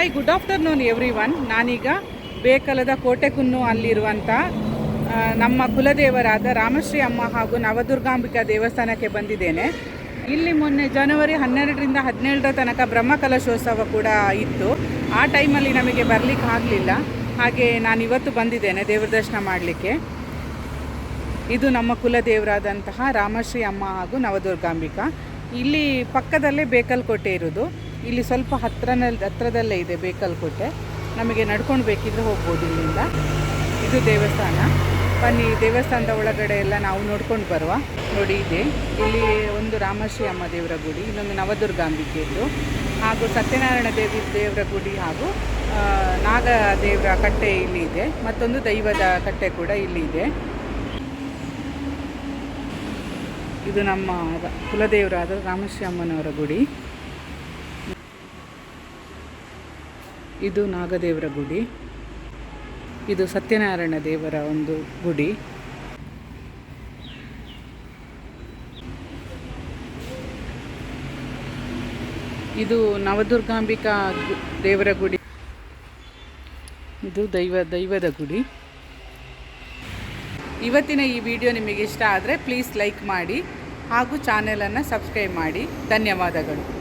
Hi good afternoon everyone ನಾನೀಗ ಬೇಕಲದ ಕೋಟೆಕುನ್ನು ಅಲ್ಲಿರುವಂಥ ನಮ್ಮ ಕುಲದೇವರಾದ ರಾಮಶ್ರೀ ಅಮ್ಮ ಹಾಗೂ ನವದುರ್ಗಾಂಬಿಕಾ ದೇವಸ್ಥಾನಕ್ಕೆ ಬಂದಿದ್ದೇನೆ. ಇಲ್ಲಿ ಮೊನ್ನೆ ಜನವರಿ ಹನ್ನೆರಡರಿಂದ ಹದಿನೇಳರ ತನಕ ಬ್ರಹ್ಮಕಲಶೋತ್ಸವ ಕೂಡ ಇತ್ತು. ಆ ಟೈಮಲ್ಲಿ ನಮಗೆ ಬರಲಿಕ್ಕೆ ಆಗಲಿಲ್ಲ. ಹಾಗೆ ನಾನು ಇವತ್ತು ಬಂದಿದ್ದೇನೆ ದೇವ್ರ ದರ್ಶನ ಮಾಡಲಿಕ್ಕೆ. ಇದು ನಮ್ಮ ಕುಲದೇವರಾದಂತಹ ರಾಮಶ್ರೀ ಅಮ್ಮ ಹಾಗೂ ನವದುರ್ಗಾಂಬಿಕಾ. ಇಲ್ಲಿ ಪಕ್ಕದಲ್ಲೇ ಬೇಕಲ್ಕೋಟೆ ಇರೋದು ಇಲ್ಲಿ ಸ್ವಲ್ಪ ಹತ್ರನಲ್ಲಿ ಹತ್ರದಲ್ಲೇ ಇದೆ ಬೇಕಲ್ಕೋಟೆ ನಮಗೆ ನಡ್ಕೊಂಡು ಬೇಕಿದ್ರೆ ಹೋಗ್ಬೋದು ಇಲ್ಲಿಂದ. ಇದು ದೇವಸ್ಥಾನ. ಬನ್ನಿ ದೇವಸ್ಥಾನದ ಒಳಗಡೆ ಎಲ್ಲ ನಾವು ನೋಡ್ಕೊಂಡು ಬರುವ. ನೋಡಿ ಇದೆ. ಇಲ್ಲಿ ಒಂದು ರಾಮಶ್ರೀ ಅಮ್ಮ ದೇವರ ಗುಡಿ, ಇನ್ನೊಂದು ನವದುರ್ಗಾಂಬಿಕೆಯದ್ದು ಹಾಗೂ ಸತ್ಯನಾರಾಯಣ ದೇವಿ ದೇವರ ಗುಡಿ ಹಾಗೂ ನಾಗ ದೇವರ ಕಟ್ಟೆ ಇಲ್ಲಿ ಇದೆ. ಮತ್ತೊಂದು ದೈವದ ಕಟ್ಟೆ ಕೂಡ ಇಲ್ಲಿ ಇದೆ. ಇದು ನಮ್ಮ ಕುಲದೇವರಾದ ರಾಮಶ್ರೀ ಅಮ್ಮನವರ ಗುಡಿ. ಇದು ನಾಗದೇವರ ಗುಡಿ. ಇದು ಸತ್ಯನಾರಾಯಣ ದೇವರ ಒಂದು ಗುಡಿ. ಇದು ನವದುರ್ಗಾಂಬಿಕಾ ದೇವರ ಗುಡಿ. ಇದು ದೈವ, ದೈವದ ಗುಡಿ. ಇವತ್ತಿನ ಈ ವಿಡಿಯೋ ನಿಮಗೆ ಇಷ್ಟ ಆದರೆ ಪ್ಲೀಸ್ ಲೈಕ್ ಮಾಡಿ ಹಾಗೂ ಚಾನೆಲನ್ನು ಸಬ್ಸ್ಕ್ರೈಬ್ ಮಾಡಿ. ಧನ್ಯವಾದಗಳು.